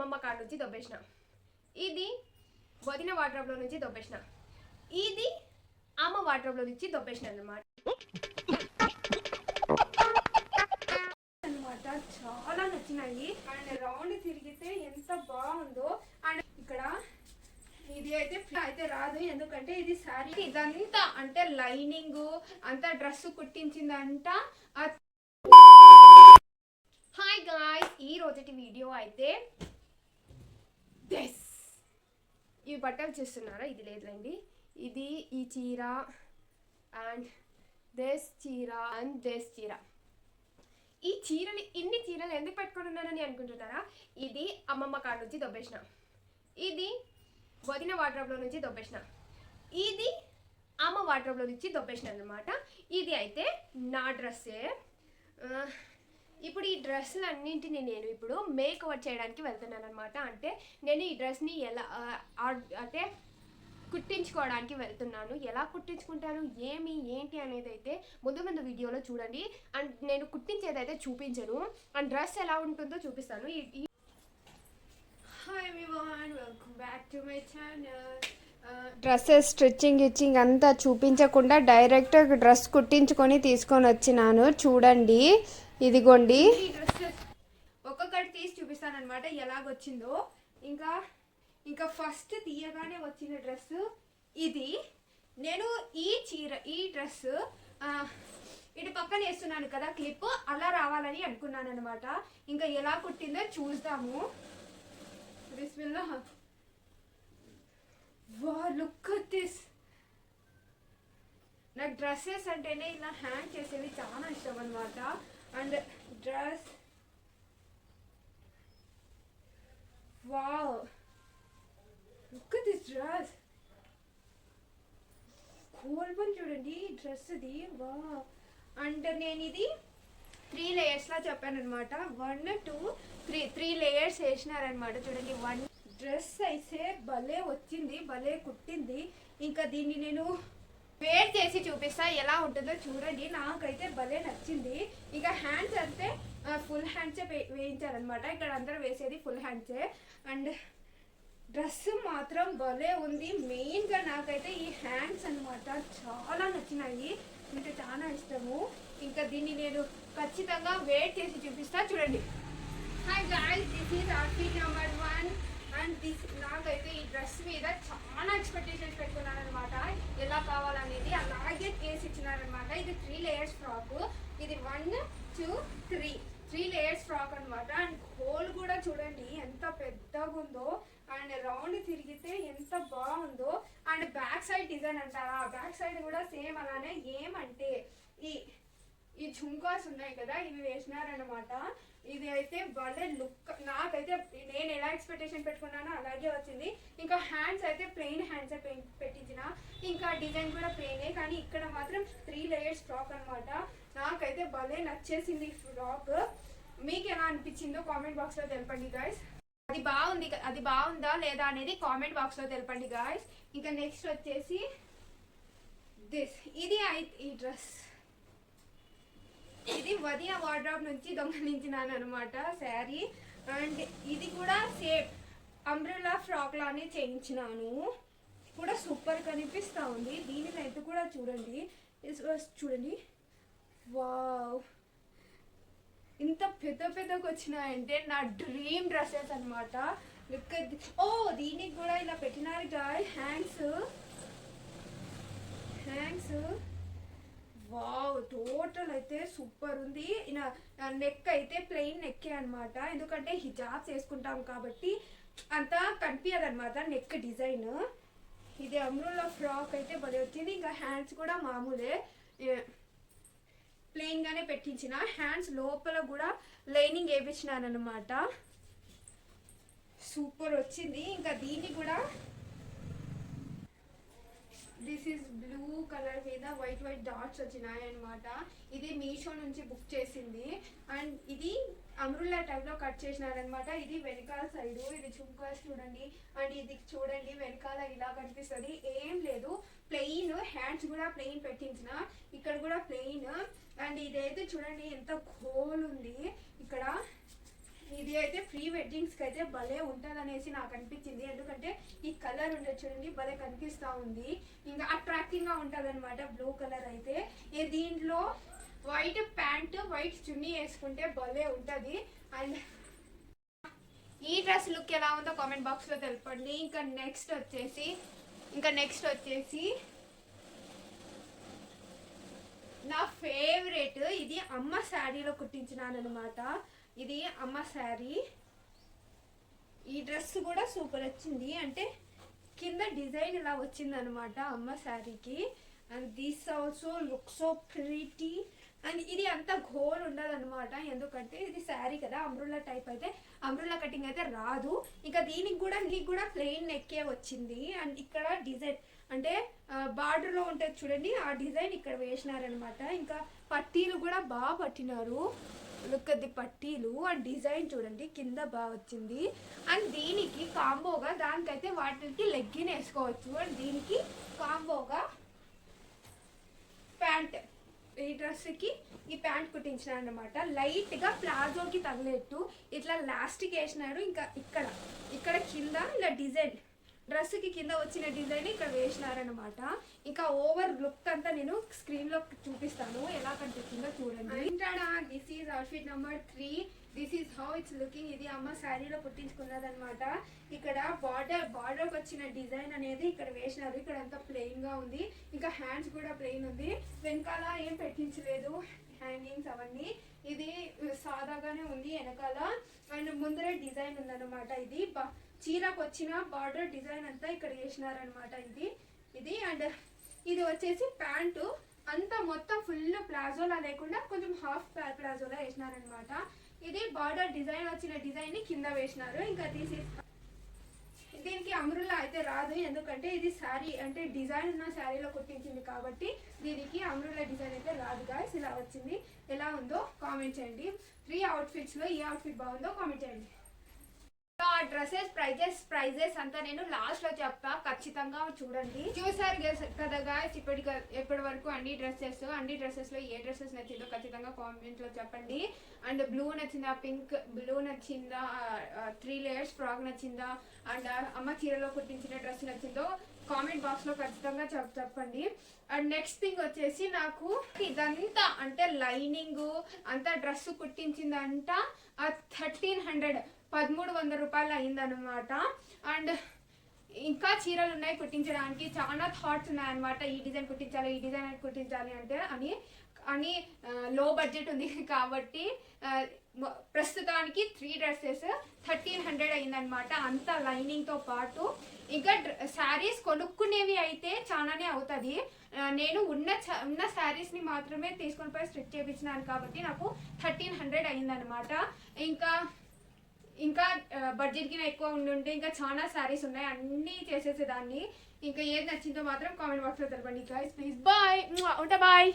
అమ్మమ్మ కాడ నుంచి దొబ్బేసిన. ఇది వదిన వాడ్రాబ్లో నుంచి దొబ్బేసిన. ఇది అమ్మ వాడ్రాబ్లో నుంచి దొబ్బేసిన అనమాట అనమాట చాలా నచ్చినాయి. అండ్ రౌండ్ తిరిగితే ఎంత బాగుందో. అండ్ ఇక్కడ ఇది అయితే అయితే రాదు. ఎందుకంటే ఇది సారీ ఇదంతా అంటే లైనింగ్ అంతా డ్రెస్ కుట్టించిందంట. హాయ్ గాయ్స్ ఈ రోజుటి వీడియో అయితే ఇవి బట్టలు చూస్తున్నారా? ఇది లేదులేండి. ఇది ఈ చీర అండ్ దేశ్ చీర అండ్ దేశ్ చీర. ఈ చీరని ఇన్ని చీరలు ఎందుకు పెట్టుకొని అనుకుంటున్నారా? ఇది అమ్మమ్మ కాడ నుంచి దొబ్బేసిన. ఇది వదిన వాడ్రాబ్లో నుంచి దొబ్బేసిన. ఇది అమ్మ వాడ్రాబ్లో నుంచి దొబ్బేసిన అనమాట ఇది అయితే నా డ్రెస్సే. ఇప్పుడు ఈ డ్రెస్సులు అన్నింటిని నేను ఇప్పుడు మేక్ ఓవర్ చేయడానికి వెళ్తున్నాను అనమాట అంటే నేను ఈ డ్రెస్ని ఎలా అంటే కుట్టించుకోవడానికి వెళ్తున్నాను. ఎలా కుట్టించుకుంటాను? ఏమి ఏంటి అనేది అయితే ముందు ముందు వీడియోలో చూడండి. అండ్ నేను కుట్టించేది అయితే చూపించను. అండ్ డ్రెస్ ఎలా ఉంటుందో చూపిస్తాను. ఈ- hi everyone welcome back to my channel dresses stitching itching అంతా చూపించకుండా డైరెక్ట్ డ్రెస్ కుట్టించుకొని తీసుకొని వచ్చినాను. చూడండి. ఇదిగోండి. ఈ ఒక్కొక్కటి తీసి చూపిస్తాను అనమాట ఎలాగొచ్చిందో. ఇంకా ఇంకా ఫస్ట్ తీయగానే వచ్చిన డ్రెస్ ఇది. నేను ఈ చీర ఈ డ్రెస్ ఇటు పక్కన వేస్తున్నాను కదా క్లిప్ అలా రావాలని అనుకున్నాను అనమాట ఇంకా ఎలా కుట్టిందో చూద్దాము. బిస్మిల్లా వా లుక్ దిస్ నాకు డ్రెస్సెస్ అంటేనే ఇలా హ్యాంగ్ చేసేవి చాలా ఇష్టం అనమాట and dress wow look this dress cool పని చూడండి డ్రెస్ ఇది. వా అండ్ నేను ఇది త్రీ లేయర్స్లా చెప్పాను అనమాట one two three three layers వేసినారనమాట చూడండి వన్ డ్రెస్ అయితే భలే వచ్చింది భలే కుట్టింది. ఇంకా దీన్ని నేను చేసి చూపిస్తా. ఎలా ఉంటుందో చూడండి. నాకైతే భలే నచ్చింది. ఇంకా హ్యాండ్స్ అంటే ఫుల్ హ్యాండ్సే వేయించారనమాట ఇక్కడ అందరూ వేసేది ఫుల్ హ్యాండ్సే అండ్ డ్రెస్ మాత్రం భలే ఉంది. మెయిన్గా నాకైతే ఈ హ్యాండ్స్ అన్నమాట చాలా నచ్చినాయి. అంటే చాలా ఇష్టము. ఇంకా దీన్ని నేను ఖచ్చితంగా వెయిట్ చేసి చూపిస్తా. చూడండి. Hi guys this is outfit number one and this నాకైతే ఈ డ్రెస్ మీద చాలా ఎక్స్పెక్టేషన్స్ పెట్టుకున్నారనమాట ఎలా కావాలనేది అలాగే కేసు ఇచ్చినారనమాట ఇది త్రీ లేయర్స్ ఫ్రాక్ ఇది one two three three layers frock అన్నమాట. అండ్ హోల్ కూడా చూడండి ఎంత పెద్దగా ఉందో అండ్ రౌండ్ తిరిగితే ఎంత బాగుందో. అండ్ బ్యాక్ సైడ్ డిజైన్ అంటారా? బ్యాక్ సైడ్ కూడా సేమ్ అలానే. ఏమంటే ఈ ఉన్నాయి కదా ఇవి వేసినారనమాట ఇది అయితే భలే లుక్. నాకైతే నేను ఎలా ఎక్స్పెక్టేషన్ పెట్టుకున్నానో అలాగే వచ్చింది. ఇంకా హ్యాండ్స్ అయితే ప్లెయిన్ హ్యాండ్స్ పెట్టించిన. ఇంకా డిజైన్ కూడా ప్లెయినే కానీ ఇక్కడ మాత్రం త్రీ లేయర్స్ ఫ్రాక్ అనమాట నాకైతే భలే నచ్చేసింది ఈ ఫ్రాక్ మీకు ఎలా అనిపించిందో కామెంట్ బాక్స్లో తెలపండి గాయస్ అది బాగుంది అది బాగుందా లేదా అనేది కామెంట్ బాక్స్లో తెలపండి గాయస్ ఇంకా నెక్స్ట్ వచ్చేసి దిస్ ఇది ఈ డ్రెస్ వదిన వార్డ్రాప్ నుంచి దొంగలించినాను అనమాట శారీ. అండ్ ఇది కూడా సేమ్ అంబ్రెల్లా ఫ్రాక్ లానే చేయించినాను. కూడా సూపర్ కనిపిస్తూ ఉంది. దీని లెంత్ కూడా చూడండి. Uh, చూడండి. వావ్ ఇంత పెద్ద పెద్దగా వచ్చినాయంటే నా డ్రీమ్ డ్రెస్సెస్ అనమాట లుక్ ఓ దీనికి కూడా ఇలా పెట్టినారు గాయ్ హ్యాండ్స్ హ్యాండ్స్ వావ్ టోటల్ అయితే సూపర్ ఉంది. నెక్ అయితే ప్లెయిన్ నెక్కే అనమాట ఎందుకంటే హిజాబ్స్ వేసుకుంటాం కాబట్టి అంతా కనిపించదు అనమాట నెక్ డిజైన్ ఇది అమ్రుల్లా ఫ్రాక్ అయితే భలే వచ్చింది. ఇంకా హ్యాండ్స్ కూడా మామూలే. ప్లెయిన్గానే పెట్టించిన. హ్యాండ్స్ లోపల కూడా లైనింగ్ వేయించినాను అనమాట సూపర్ వచ్చింది. ఇంకా దీన్ని కూడా దిస్ ఈస్ బ్లూ కలర్ మీద వైట్ వైట్ డాట్స్ వచ్చినాయి అనమాట ఇది మీషో నుంచి బుక్ చేసింది. అండ్ ఇది అమరుల్లా టైప్లో కట్ చేసినారనమాట ఇది వెనకాల సైడ్ ఇది చుమ్కా చూడండి. అండ్ ఇది చూడండి వెనకాల ఇలా కనిపిస్తుంది. ఏం లేదు. ప్లెయిన్ హ్యాండ్స్ కూడా ప్లెయిన్ పెట్టించిన. ఇక్కడ కూడా ప్లెయిన్ అండ్ ఇదైతే చూడండి ఎంత కోల్ ఉంది. ఇక్కడ ఇది అయితే ప్రీ వెడ్డింగ్స్కి అయితే భలే ఉంటుందనేసి నాకు అనిపించింది. ఎందుకంటే ఈ కలర్ ఉండే చూడండి భలే కనిపిస్తా ఉంది. ఇంకా అట్రాక్టింగ్గా ఉంటది అనమాట బ్లూ కలర్ అయితే. ఈ దీంట్లో వైట్ ప్యాంట్ వైట్ చున్నీ వేసుకుంటే భలే ఉంటది. అండ్ ఈ డ్రెస్ లుక్ ఎలా ఉందో కామెంట్ బాక్స్లో తెలపండి. ఇంకా నెక్స్ట్ వచ్చేసి ఇంకా నెక్స్ట్ వచ్చేసి నా ఫేవరెట్ ఇది అమ్మ శారీలో కుట్టించినాను అనమాట ఇది అమ్మ శారీ. ఈ డ్రెస్ కూడా సూపర్ వచ్చింది. అంటే కింద డిజైన్ ఇలా వచ్చింది అనమాట అమ్మ శారీకి. And this also look so pretty and ఇది అంత ఘోర్ ఉండదు అనమాట ఎందుకంటే ఇది శారీ కదా అమ్రుల్లా టైప్ అయితే అమ్రుల్లా కటింగ్ అయితే రాదు. ఇంకా దీనికి కూడా దీనికి కూడా ప్లెయిన్ నెక్కే వచ్చింది. అండ్ ఇక్కడ డిజైన్ అంటే బార్డర్లో ఉంటుంది చూడండి ఆ డిజైన్ ఇక్కడ వేసినారనమాట ఇంకా పట్టీలు కూడా బాగా పట్టినారు. లుక్ అది పట్టీలు అండ్ డిజైన్ చూడండి కింద బాగా వచ్చింది. అండ్ దీనికి కాంబోగా దానికైతే వాటికి లెగ్గిన్ వేసుకోవచ్చు. అండ్ దీనికి కాంబోగా ప్యాంట్ ఈ డ్రెస్కి ఈ ప్యాంట్ కుట్టించినాడు అనమాట లైట్గా ప్లాజోకి తగిలేట్టు ఇట్లా లాస్ట్కి వేసినాడు ఇంకా ఇక్కడ ఇక్కడ కింద ఇలా డిజైన్ డ్రెస్కి కింద వచ్చిన డిజైన్ ఇక్కడ వేసినారనమాట ఇంకా ఓవర్ లుక్ అంతా నేను స్క్రీన్లో చూపిస్తాను. ఎలా కనిపిస్తుందో చూడండి. This is outfit number three this is how it's looking ఇది అమ్మ శారీలో కుట్టించుకున్నదనమాట ఇక్కడ బార్డర్ బార్డర్కి వచ్చిన డిజైన్ అనేది ఇక్కడ వేసినారు. ఇక్కడ అంతా ప్లెయిన్గా ఉంది. ఇంకా హ్యాండ్స్ కూడా ప్లెయిన్ ఉంది. వెనకాల ఏం పెట్టించలేదు. హ్యాంగింగ్స్ అవన్నీ. ఇది సాదాగానే ఉంది వెనకాల. అండ్ ముందరే డిజైన్ ఉందన్నమాట ఇది. చీరకు వచ్చిన బార్డర్ డిజైన్ అంతా ఇక్కడ వేసినారనమాట ఇది. ఇది అండ్ ఇది వచ్చేసి ప్యాంటు. అంతా మొత్తం ఫుల్ ప్లాజోలా లేకుండా కొంచెం హాఫ్ ప్లాజోలా వేసినారనమాట ఇది బార్డర్ డిజైన్ వచ్చిన డిజైన్ని కింద వేసినారు. ఇంకా తీసి దీనికి అమరులా అయితే రాదు. ఎందుకంటే ఇది శారీ అంటే డిజైన్ ఉన్న శారీలో కుట్టించింది కాబట్టి దీనికి అమరులా డిజైన్ అయితే రాదు గాయస్. ఇలా వచ్చింది. ఎలా ఉందో కామెంట్ చేయండి. త్రీ అవుట్ఫిట్స్లో ఈ అవుట్ఫిట్ బాగుందో కామెంట్ చేయండి. ఆ డ్రెస్సెస్ ప్రైజెస్ ప్రైజెస్ అంతా నేను లాస్ట్లో చెప్తా. ఖచ్చితంగా చూడండి. చూసారు కదా గాయస్ ఇప్పటి ఎప్పటి వరకు అన్ని డ్రెస్సెస్ అన్ని డ్రెస్సెస్లో ఏ డ్రెస్సెస్ నచ్చిందో ఖచ్చితంగా కామెంట్లో చెప్పండి. అండ్ బ్లూ నచ్చిందా పింక్ బ్లూ నచ్చిందా త్రీ లేయర్స్ ఫ్రాక్ నచ్చిందా అండ్ అమ్మ చీరలో కుట్టించిన డ్రెస్ నచ్చిందో కామెంట్ బాక్స్లో ఖచ్చితంగా చెప్పండి. అండ్ నెక్స్ట్ థింగ్ వచ్చేసి నాకు ఇదంతా అంటే లైనింగ్ అంతా డ్రెస్ కుట్టించిందంట థర్టీన్ హండ్రెడ్ పదమూడు వందల రూపాయలు అయిందనమాట అండ్ ఇంకా చీరలు ఉన్నాయి కుట్టించడానికి. చాలా థాట్స్ ఉన్నాయి అనమాట ఈ డిజైన్ కుట్టించాలి ఈ డిజైన్ కుట్టించాలి అంటే అని అని లో బడ్జెట్ ఉంది కాబట్టి ప్రస్తుతానికి త్రీ డ్రెస్సెస్ థర్టీన్ హండ్రెడ్ అయిందనమాట అంత లైనింగ్తో పాటు. ఇంకా శారీస్ కొనుక్కునేవి అయితే చాలానే అవుతుంది. నేను ఉన్న ఉన్న శారీస్ని మాత్రమే తీసుకొని పోయి స్టిచ్ చేయించినాను కాబట్టి నాకు థర్టీన్ హండ్రెడ్ అయిందనమాట ఇంకా ఇంకా బడ్జెట్ కింద ఎక్కువ ఉండుంటే ఇంకా చాలా శారీస్ ఉన్నాయి. అన్నీ చేసేసేదాన్ని. ఇంకా ఏది నచ్చిందో మాత్రం కామెంట్ బాక్స్లో తెలపండి గైస్ ప్లీజ్ బాయ్ ఉంటా బాయ్